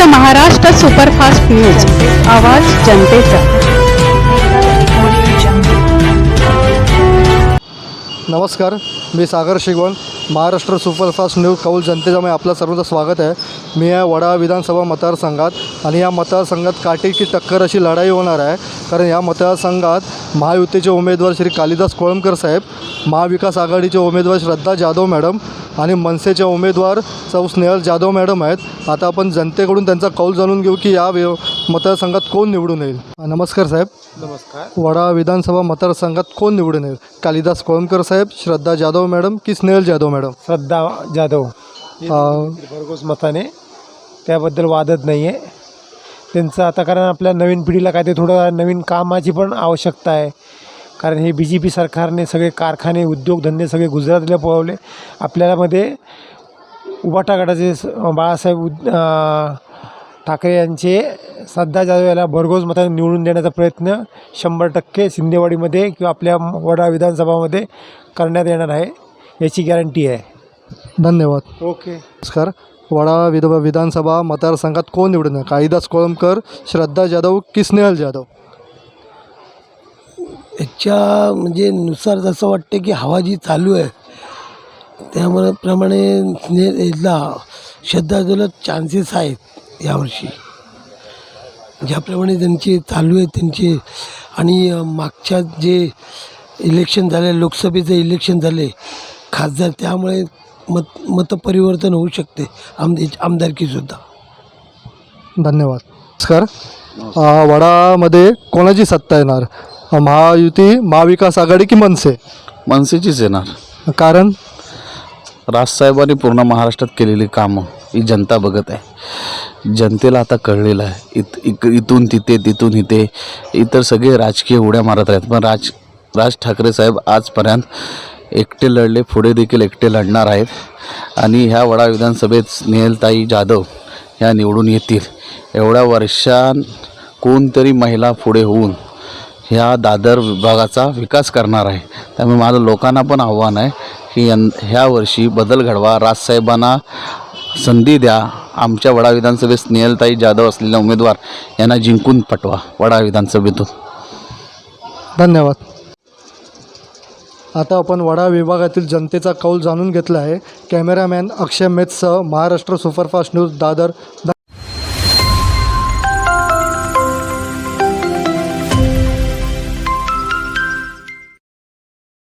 फक्त Maharashtra superfast news. आवाज जनतेचा. नमस्कार मी सागर शिगवण. महाराष्ट्र सुपरफास्ट न्यूज कौल जनतेच्यामुळे आपलं सर्वांचं स्वागत आहे. मी आहे वडा विधानसभा मतदारसंघात आणि या मतदारसंघात काटेकी टक्कर अशी लढाई होणार आहे. कारण या मतदारसंघात महायुतीचे उमेदवार श्री कालिदास कोळंबकर साहेब महाविकास आघाडीचे उमेदवार श्रद्धा जाधव मॅडम आणि मनसेचे उमेदवार सौ स्नेहल जाधव मॅडम आहेत. आता आपण जनतेकडून त्यांचा कौल जाणून घेऊ की या वे- मतदारसंघात कोण निवडून येईल. नमस्कार साहेब. नमस्कार. वडा विधानसभा मतदारसंघात कोण निवडून येईल? कालिदास कोळंबकर साहेब श्रद्धा जाधव मॅडम की स्नेहल जाधव मॅडम? श्रद्धा जाधव. भरघोस मताने. त्याबद्दल वादच नाही आहे त्यांचं आता कारण आपल्या नवीन पिढीला काय ते थोडं नवीन कामाची पण आवश्यकता आहे. कारण हे बी जे पी सरकारने सगळे कारखाने उद्योगधंदे सगळे गुजरातला पळवले आपल्यामध्ये उबाटा गटाचे स- बाळासाहेब उद- ठाकरे यांचे श्रद्धा जाधव याला भरघोस मताने निवडून देण्याचा प्रयत्न शंभर टक्के शिंदेवाडीमध्ये किंवा आपल्या वडा विधानसभामध्ये करण्यात येणार आहे याची गॅरंटी आहे. धन्यवाद. ओके. नमस्कार. वडा विध विधानसभा मतदारसंघात कोण निवडून कालिदास कोळंबकर श्रद्धा जाधव की स्नेहल जाधव? याच्या म्हणजे नुसार जसं वाटतं की हवा जी चालू आहे त्यामुळे प्रमाणे स्ने- याला श्रद्धाजूला चान्सेस आहेत यावर्षी. ज्याप्रमाणे त्यांचे चालू आहे त्यांचे आणि मागच्या जे इलेक्शन झाले लोकसभेचं इलेक्शन झाले खासदार त्यामुळे मत मतपरिवर्तन होऊ शकते आमद आमदारकीसुद्धा धन्यवाद. नमस्कार. वडामध्ये कोणाची सत्ता येणार? महायुती महाविकास आघाडी की मनसे? मनसेचीच येणार. कारण? राजसाहेबांनी पूर्ण महाराष्ट्रात केलेली कामं ही जनता बघत आहे. जनतेला आता कळलेलं आहे. इत इक इथून तिथे तिथून इथे. इतर सगळे राजकीय उड्या मारत आहेत. पण राज राज ठाकरे साहेब आजपर्यंत एकटे लढले पुढे देखील एकटे लढणार आहेत. आणि ह्या वडा विधानसभेत स्नेहलताई जाधव ह्या निवडून येतील. एवढ्या वर्षां कोणतरी महिला पुढे होऊन ह्या दादर विभागाचा विकास करणार आहे. त्यामुळे माझं लोकांना पण आव्हान आहे की यं ह्या वर्षी बदल घडवा. राजसाहेबांना संधी द्या. आमच्या वडा विधानसभेत स्नेहलताई जाधव असलेले उमेदवार यांना जिंकून पटवा वडा विधानसभेतून. धन्यवाद. आता आपण वडा विभागातील जनतेचा कौल जाणून घेतला आहे. कॅमेरामॅन अक्षय मेथसह महाराष्ट्र सुपरफास्ट न्यूज दादर.